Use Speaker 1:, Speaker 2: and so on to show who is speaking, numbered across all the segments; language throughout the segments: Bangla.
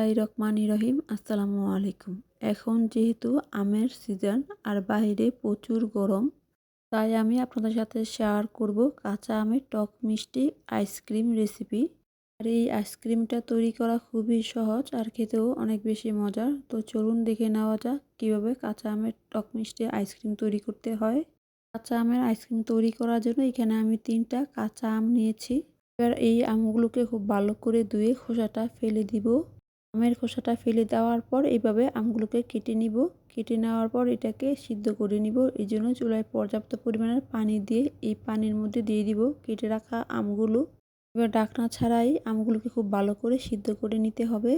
Speaker 1: বিসমিল্লাহ রহমান রহিম, আসসালামু আলাইকুম। এখন যেহেতু আমের সিজন আর বাইরে প্রচুর গরম, তাই আমি আপনাদের সাথে শেয়ার করব কাঁচা আমের টক মিষ্টি আইসক্রিম রেসিপি আর এই আইসক্রিমটা তৈরি করা খুবই সহজ আর খেতেও অনেক বেশি মজার। তো চলুন দেখে নেওয়া যাক কীভাবে কাঁচা আমের টক মিষ্টি আইসক্রিম তৈরি করতে হয়। কাঁচা আমের আইসক্রিম তৈরি করার জন্য এখানে আমি তিনটা কাঁচা আম নিয়েছি। এবার এই আমগুলোকে খুব ভালো করে ধুয়ে খোসাটা ফেলে দিব। আমের খোসাটা ফেলে দেওয়ার পর এইভাবে আমগুলোকে কেটে নিব। কেটে নেওয়ার পর এটাকে সিদ্ধ করে নিব। এই জন্য চুলায় পর্যাপ্ত পরিমাণের পানি দিয়ে এই পানির মধ্যে দিয়ে দিব কেটে রাখা আমগুলো। এবার ডাকনা ছাড়াই আমগুলোকে খুব ভালো করে সিদ্ধ করে নিতে হবে।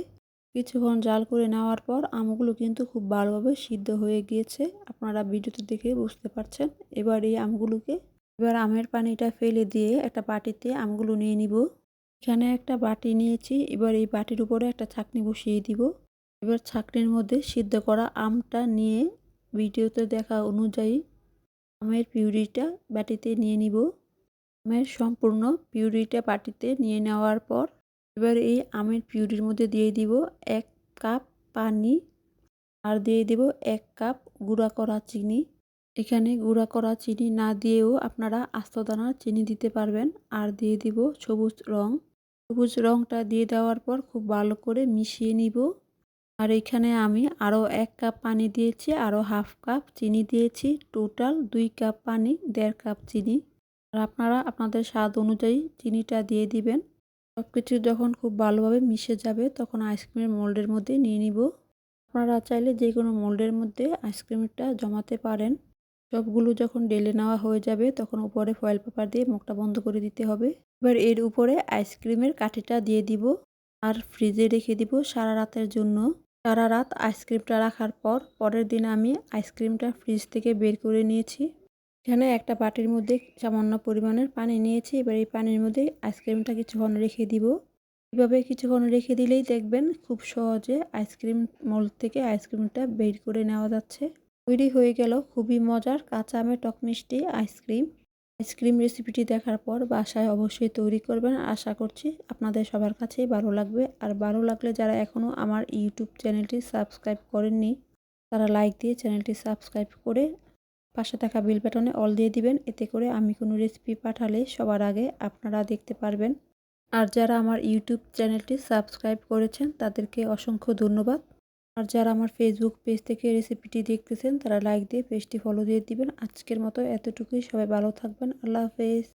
Speaker 1: কিছুক্ষণ জাল করে নেওয়ার পর আমগুলো কিন্তু খুব ভালোভাবে সিদ্ধ হয়ে গিয়েছে। আপনারা ভিডিওতে দেখে বুঝতে পারছেন। এবার এই আমগুলোকে, এবার আমের পানিটা ফেলে দিয়ে একটা বাটিতে আমগুলো নিয়ে নিব। এখানে একটা বাটি নিয়েছি, এবার এই বাটির উপরে একটা ছাকনি বসিয়ে দিব। এবার ছাকনির মধ্যে সিদ্ধ করা আমটা নিয়ে ভিডিওতে দেখা অনুযায়ী আমের পিউরিটা বাটিতে নিয়ে নিব। আমের সম্পূর্ণ পিউরিটা বাটিতে নিয়ে নেওয়ার পর এবার এই আমের পিউরির মধ্যে দিয়ে দিব এক কাপ পানি আর দিয়ে দিব এক কাপ গুঁড়া করা চিনি। এখানে গুঁড়া করা চিনি না দিয়েও আপনারা আস্তদানার চিনি দিতে পারবেন। আর দিয়ে দিব সবুজ রং সবুজ রংটা দিয়ে দেওয়ার পর খুব ভালো করে মিশিয়ে নিব। আর এখানে আমি আরও এক কাপ পানি দিয়েছি আরও হাফ কাপ চিনি দিয়েছি, টোটাল দুই কাপ পানি, দেড় কাপ চিনি। আর আপনারা আপনাদের স্বাদ অনুযায়ী চিনিটা দিয়ে দিবেন। সব কিছু যখন খুব ভালোভাবে মিশে যাবে তখন আইসক্রিমের মোল্ডের মধ্যে নিয়ে নিব। আপনারা চাইলে যে কোনো মোল্ডের মধ্যে আইসক্রিমটা জমাতে পারেন। সবগুলো যখন ডেলে নেওয়া হয়ে যাবে, তখন উপরে ফয়েল পেপার দিয়ে মুখটা বন্ধ করে দিতে হবে। এবার এর উপরে আইসক্রিমের কাঠিটা দিয়ে দিব আর ফ্রিজে রেখে দিব সারা রাতের জন্য। সারা রাত আইসক্রিমটা রাখার পর পরের দিন আমি আইসক্রিমটা ফ্রিজ থেকে বের করে নিয়েছি। এখানে একটা বাটির মধ্যে সামান্য পরিমাণের পানি নিয়েছি। এবার এই পানির মধ্যে আইসক্রিমটা কিছুক্ষণ রেখে দিব। এভাবে কিছুক্ষণ রেখে দিলেই দেখবেন খুব সহজে আইসক্রিম মল থেকে আইসক্রিমটা বের করে নেওয়া যাচ্ছে। তৈরি হয়ে গেল খুবই মজার কাঁচা আমের টক মিষ্টি, আইসক্রিম। আইসক্রিম রেসিপিটি দেখার পর বাসায় অবশ্যই তৈরি করবেন। আশা করছি আপনাদের সবার কাছেই ভালো লাগবে। আর ভালো লাগলে যারা এখনও আমার ইউটিউব চ্যানেলটি সাবস্ক্রাইব করেননি, তারা লাইক দিয়ে চ্যানেলটি সাবস্ক্রাইব করে পাশে থাকা বিল বাটনে অল দিয়ে দিবেন। এতে করে আমি কোনো রেসিপি পাঠালে সবার আগে আপনারা দেখতে পারবেন। আর যারা আমার ইউটিউব চ্যানেলটি সাবস্ক্রাইব করেছেন, তাদেরকে অসংখ্য ধন্যবাদ। আর যারা আমার ফেসবুক পেজ থেকে রেসিপিটি দেখতেছেন, তারা লাইক দিয়ে পেজটি ফলো দিয়ে দিবেন। আজকের মতো এতটুকুই। সবাই ভালো থাকবেন। আল্লাহ হাফেজ।